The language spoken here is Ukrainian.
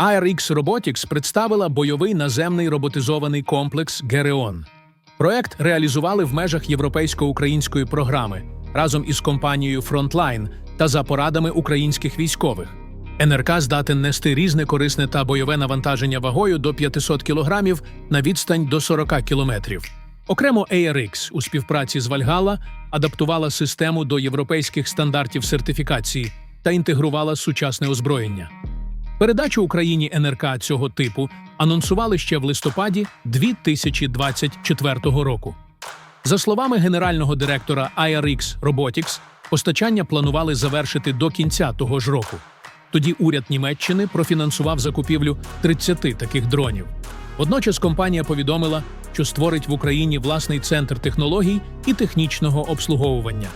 ARX Robotics представила бойовий наземний роботизований комплекс Гереон. Проект реалізували в межах європейсько-української програми разом із компанією Frontline та за порадами українських військових. НРК здатен нести різне корисне та бойове навантаження вагою до 500 кг на відстань до 40 км. Окремо ARX у співпраці з Valhalla адаптувала систему до європейських стандартів сертифікації та інтегрувала сучасне озброєння. Передачу Україні НРК цього типу анонсували ще в листопаді 2024 року. За словами генерального директора IRX Robotics, постачання планували завершити до кінця того ж року. Тоді уряд Німеччини профінансував закупівлю 30 таких дронів. Водночас компанія повідомила, що створить в Україні власний центр технологій і технічного обслуговування.